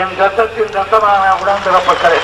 என் கத்தத்தின் ரத்தமாக உடன்பிறப்பட்டது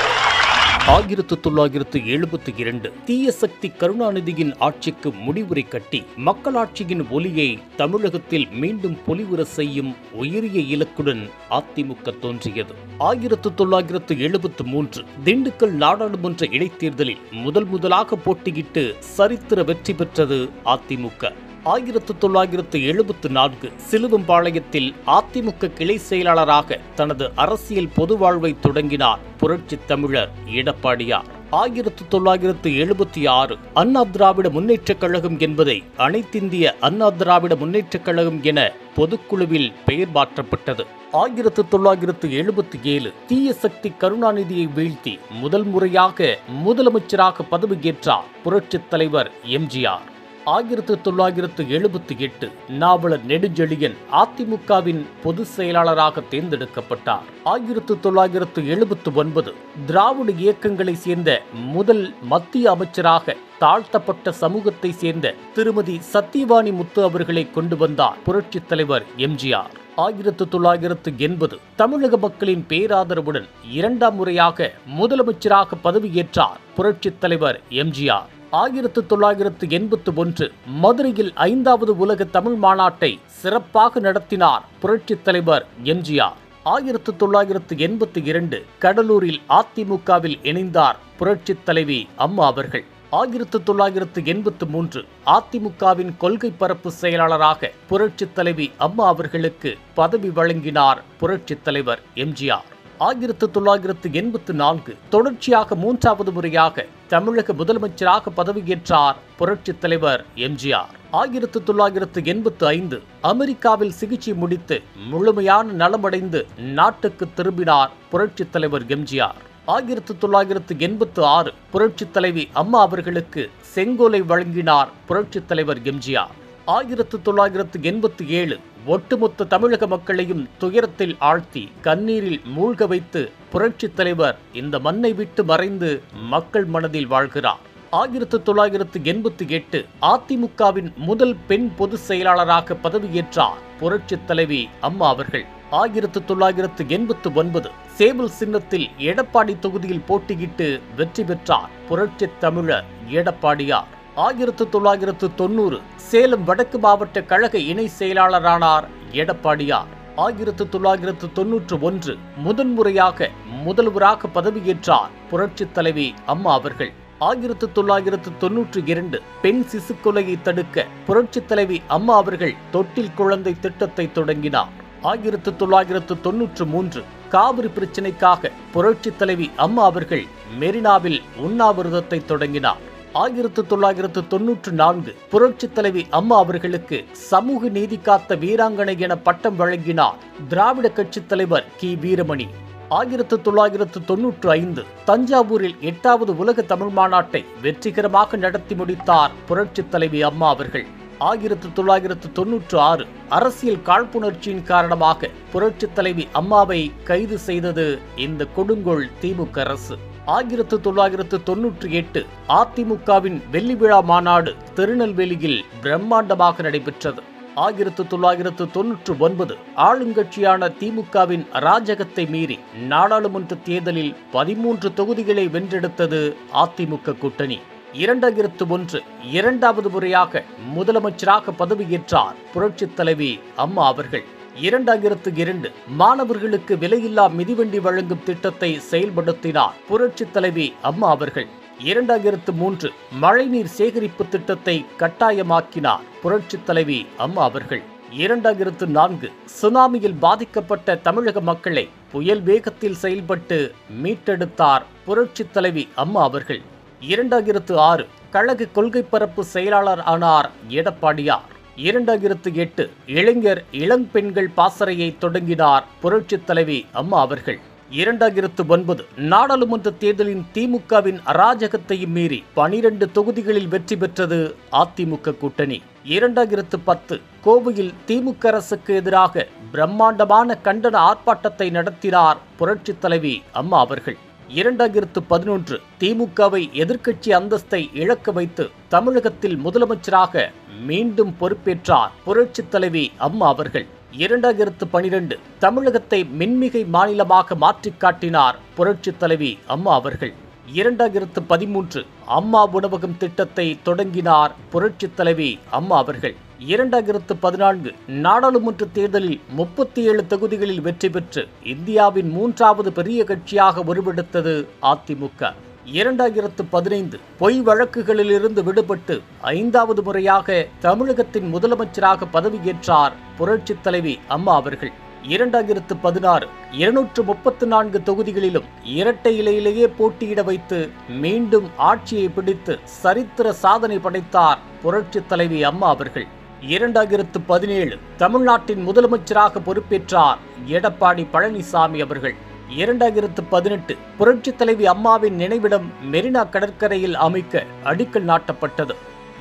ஆயிரத்து தொள்ளாயிரத்து எழுபத்தி இரண்டு தீய சக்தி கருணாநிதியின் ஆட்சிக்கு முடிவுரை கட்டி மக்களாட்சியின் ஒலியை தமிழகத்தில் மீண்டும் பொலிவுற செய்யும் உயரிய இலக்குடன் அதிமுக தோன்றியது. ஆயிரத்து தொள்ளாயிரத்து எழுபத்து மூன்று திண்டுக்கல் நாடாளுமன்ற இடைத்தேர்தலில் முதல் முதலாக போட்டியிட்டு சரித்திர வெற்றி பெற்றது அதிமுக. ஆயிரத்து தொள்ளாயிரத்து எழுபத்து நான்கு சிலுவம்பாளையத்தில் அதிமுக கிளை செயலாளராக தனது அரசியல் பொது வாழ்வை தொடங்கினார் புரட்சி தமிழர் எடப்பாடியார். ஆயிரத்து தொள்ளாயிரத்து எழுபத்தி ஆறு அண்ணா திராவிட முன்னேற்றக் கழகம் என்பதை அனைத்திந்திய அண்ணா திராவிட முன்னேற்றக் கழகம் என பொதுக்குழுவில் பெயர் மாற்றப்பட்டது. ஆயிரத்து தொள்ளாயிரத்து எழுபத்தி ஏழு தீய சக்தி கருணாநிதியை வீழ்த்தி முதல் முறையாக முதலமைச்சராக பதவியேற்றார் புரட்சித் தலைவர் எம்ஜிஆர். ஆயிரத்து தொள்ளாயிரத்து எழுபத்தி எட்டு நாவலர் நெடுஞ்செழியன் அதிமுகவின் பொதுச் செயலாளராக தேர்ந்தெடுக்கப்பட்டார். ஆயிரத்து தொள்ளாயிரத்து எழுபத்து ஒன்பது திராவிட இயக்கங்களை சேர்ந்த முதல் மத்திய அமைச்சராக தாழ்த்தப்பட்ட சமூகத்தை சேர்ந்த திருமதி சத்தியவாணி முத்து அவர்களை கொண்டு வந்தார் புரட்சித் தலைவர் எம்ஜிஆர். ஆயிரத்து தொள்ளாயிரத்து எண்பது தமிழக மக்களின் பேராதரவுடன் இரண்டாம் முறையாக முதலமைச்சராக பதவியேற்றார் புரட்சித் தலைவர் எம்ஜிஆர். ஆயிரத்து தொள்ளாயிரத்து எண்பத்து ஒன்று மதுரையில் ஐந்தாவது உலக தமிழ் மாநாட்டை சிறப்பாக நடத்தினார் புரட்சித் தலைவர் எம்ஜிஆர். ஆயிரத்து தொள்ளாயிரத்து எண்பத்தி இரண்டு கடலூரில் அதிமுகவில் இணைந்தார் புரட்சித் தலைவி அம்மா அவர்கள். ஆயிரத்து தொள்ளாயிரத்து எண்பத்து மூன்று அதிமுகவின் கொள்கை பரப்பு செயலாளராக புரட்சித் தலைவி அம்மா அவர்களுக்கு பதவி வழங்கினார் புரட்சித் தலைவர் எம்ஜிஆர். ஆயிரத்து தொள்ளாயிரத்து எண்பத்து நான்கு தொடர்ச்சியாக மூன்றாவது முறையாக தமிழக முதலமைச்சராக பதவியேற்றார் புரட்சித் தலைவர் எம்ஜிஆர். ஆயிரத்து தொள்ளாயிரத்து எண்பத்து ஐந்து அமெரிக்காவில் சிகிச்சை முடித்து முழுமையான நலமடைந்து நாட்டுக்கு திரும்பினார் புரட்சித் தலைவர் எம்ஜிஆர். ஆயிரத்து தொள்ளாயிரத்து எண்பத்து ஆறு புரட்சித் தலைவி அம்மா அவர்களுக்கு செங்கோலை வழங்கினார் புரட்சித் தலைவர் எம்ஜிஆர். ஆயிரத்து தொள்ளாயிரத்து எண்பத்தி ஏழு ஒட்டுமொத்த தமிழக மக்களையும் துயரத்தில் ஆழ்த்தி கண்ணீரில் மூழ்க வைத்து புரட்சித் தலைவர் இந்த மண்ணை விட்டு மறைந்து மக்கள் மனதில் வாழ்கிறார். ஆயிரத்து தொள்ளாயிரத்து எண்பத்தி எட்டு அதிமுகவின் முதல் பெண் பொதுச் செயலாளராக பதவியேற்றார் புரட்சித் தலைவி அம்மா அவர்கள். ஆயிரத்து தொள்ளாயிரத்து எண்பத்து ஒன்பது சேவல் சின்னத்தில் எடப்பாடி தொகுதியில் போட்டியிட்டு வெற்றி பெற்றார் புரட்சித் தமிழர் எடப்பாடியார். ஆயிரத்து தொள்ளாயிரத்து தொண்ணூறு சேலம் வடக்கு மாவட்ட கழக இணை செயலாளரானார் எடப்பாடியார். ஆயிரத்து தொள்ளாயிரத்து தொன்னூற்று ஒன்று முதன்முறையாக முதல்வராக பதவியேற்றார் புரட்சித் தலைவி அம்மா அவர்கள். ஆயிரத்து தொள்ளாயிரத்து தொன்னூற்றி இரண்டு பெண் சிசு கொலையை தடுக்க புரட்சித் தலைவி அம்மா அவர்கள் தொட்டில் குழந்தை திட்டத்தை தொடங்கினார். ஆயிரத்து தொள்ளாயிரத்து தொன்னூற்று மூன்று காவிரி பிரச்சினைக்காக புரட்சித் தலைவி அம்மா அவர்கள் மெரினாவில் உண்ணாவிரதத்தை தொடங்கினார். ஆயிரத்து தொள்ளாயிரத்து தொன்னூற்று நான்கு புரட்சி தலைவி அம்மா அவர்களுக்கு சமூக நீதி காத்த வீராங்கனை என பட்டம் வழங்கினார் திராவிட கட்சித் தலைவர் கி. வீரமணி. ஆயிரத்து தொள்ளாயிரத்து தொன்னூற்று ஐந்து தஞ்சாவூரில் எட்டாவது உலக தமிழ் மாநாட்டை வெற்றிகரமாக நடத்தி முடித்தார் புரட்சி தலைவி அம்மா அவர்கள். ஆயிரத்து தொள்ளாயிரத்து தொன்னூற்று ஆறு அரசியல் காழ்ப்புணர்ச்சியின் காரணமாக புரட்சித் தலைவி அம்மாவை கைது செய்தது இந்த கொடுங்கோல் திமுக அரசு. ஆயிரத்து தொள்ளாயிரத்து தொன்னூற்றி எட்டு அதிமுகவின் வெள்ளி விழா மாநாடு திருநெல்வேலியில் பிரம்மாண்டமாக நடைபெற்றது. ஆயிரத்து தொள்ளாயிரத்து தொன்னூற்று ஒன்பது ஆளுங்கட்சியான திமுகவின் அராஜகத்தை மீறி நாடாளுமன்ற தேர்தலில் பதிமூன்று தொகுதிகளை வென்றெடுத்தது அதிமுக கூட்டணி. இரண்டாயிரத்து ஒன்று இரண்டாவது முறையாக முதலமைச்சராக பதவியேற்றார் புரட்சித் தலைவி அம்மா அவர்கள். இரண்டாயிரத்து இரண்டு. மாணவர்களுக்கு விலையில்லா மிதிவண்டி வழங்கும் திட்டத்தை செயல்படுத்தினார் புரட்சித் தலைவி அம்மா அவர்கள். இரண்டாயிரத்து மூன்று. மழைநீர் சேகரிப்பு திட்டத்தை கட்டாயமாக்கினார் புரட்சித் தலைவி அம்மா அவர்கள். இரண்டாயிரத்து நான்கு. சுனாமியில் பாதிக்கப்பட்ட தமிழக மக்களை புயல் வேகத்தில் செயல்பட்டு மீட்டெடுத்தார் புரட்சி தலைவி அம்மா அவர்கள். இரண்டாயிரத்து ஆறு. கழக கொள்கை பரப்பு செயலாளர் ஆனார் எடப்பாடியார். இரண்டாயிரத்து எட்டு இளைஞர் இளம்பெண்கள் பாசறையை தொடங்கினார் புரட்சித் தலைவி அம்மா அவர்கள். இரண்டாயிரத்து ஒன்பது நாடாளுமன்ற தேர்தலின் திமுகவின் அராஜகத்தையும் மீறி பனிரெண்டு தொகுதிகளில் வெற்றி பெற்றது அதிமுக கூட்டணி. இரண்டாயிரத்து பத்து கோவையில் திமுக அரசுக்கு எதிராக பிரம்மாண்டமான கண்டன ஆர்ப்பாட்டத்தை நடத்தினார் புரட்சித் தலைவி அம்மா அவர்கள். இரண்டாயிரத்து பதினொன்று திமுகவை எதிர்க்கட்சி அந்தஸ்தை இழக்க வைத்து தமிழகத்தில் முதலமைச்சராக மீண்டும் பொறுப்பேற்றார் புரட்சித் தலைவி அம்மா அவர்கள். இரண்டாயிரத்து பனிரெண்டு தமிழகத்தை மின்மிகை மாநிலமாக மாற்றிக் காட்டினார் புரட்சித் தலைவி அம்மா அவர்கள். இரண்டாயிரத்து பதிமூன்று அம்மா உணவகம் திட்டத்தை தொடங்கினார் புரட்சித் தலைவி அம்மா அவர்கள். இரண்டாயிரத்து பதினான்கு நாடாளுமன்ற தேர்தலில் முப்பத்தி ஏழு தொகுதிகளில் வெற்றி பெற்று இந்தியாவின் மூன்றாவது பெரிய கட்சியாக உருவெடுத்தது அதிமுக. இரண்டாயிரத்து பதினைந்து பொய் வழக்குகளிலிருந்து விடுபட்டு ஐந்தாவது முறையாக தமிழகத்தின் முதலமைச்சராக பதவியேற்றார் புரட்சித் தலைவி அம்மா அவர்கள். இரண்டாயிரத்து பதினாறு இருநூற்று முப்பத்து நான்கு தொகுதிகளிலும் இரட்டை இலையிலேயே போட்டியிட வைத்து மீண்டும் ஆட்சியை பிடித்து சரித்திர சாதனை படைத்தார் புரட்சித் தலைவி அம்மா அவர்கள். இரண்டாயிரத்து பதினேழு தமிழ்நாட்டின் முதலமைச்சராக பொறுப்பேற்றார் எடப்பாடி பழனிசாமி அவர்கள். இரண்டாயிரத்து பதினெட்டு புரட்சித் தலைவி அம்மாவின் நினைவிடம் மெரினா கடற்கரையில் அமைக்க அடிக்கல் நாட்டப்பட்டது.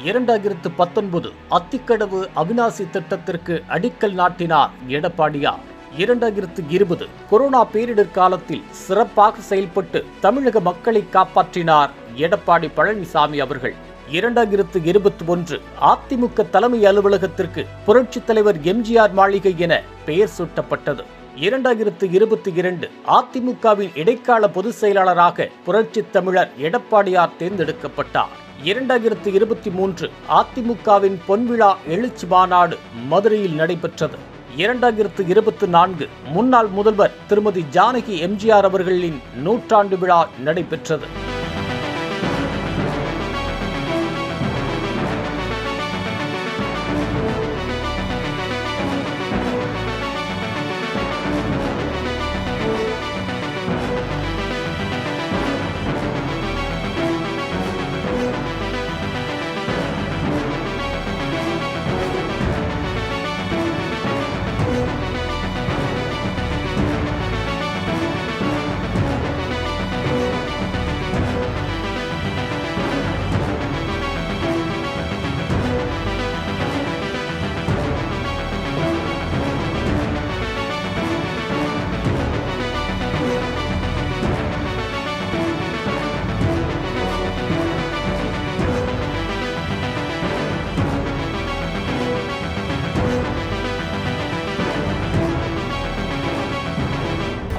இரண்டாயிரத்து பத்தொன்பது அத்திக்கடவு அவினாசி திட்டத்திற்கு அடிக்கல் நாட்டினார் எடப்பாடியார். இரண்டாயிரத்து இருபது கொரோனா பேரிடர் காலத்தில் சிறப்பாக செயல்பட்டு தமிழக மக்களை காப்பாற்றினார் எடப்பாடி பழனிசாமி அவர்கள். இரண்டாயிரத்து இருபத்தி ஒன்று அதிமுக தலைமை அலுவலகத்திற்கு புரட்சித் தலைவர் எம்ஜிஆர் மாளிகை என பெயர் சூட்டப்பட்டது. இரண்டாயிரத்து இருபத்தி இரண்டு அதிமுகவின் இடைக்கால பொதுச் செயலாளராக புரட்சித் தமிழர் எடப்பாடியார் தேர்ந்தெடுக்கப்பட்டார். இரண்டாயிரத்து இருபத்தி மூன்று அதிமுகவின் பொன்விழா எழுச்சி மாநாடு மதுரையில் நடைபெற்றது. இரண்டாயிரத்து இருபத்தி நான்கு முன்னாள் முதல்வர் திருமதி ஜானகி எம்ஜிஆர் அவர்களின் நூற்றாண்டு விழா நடைபெற்றது.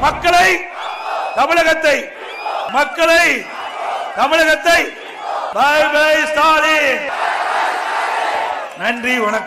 மக்களை தமிழகத்தை மக்களை தமிழகத்தை பை ஸ்டாலின். நன்றி வணக்கம்.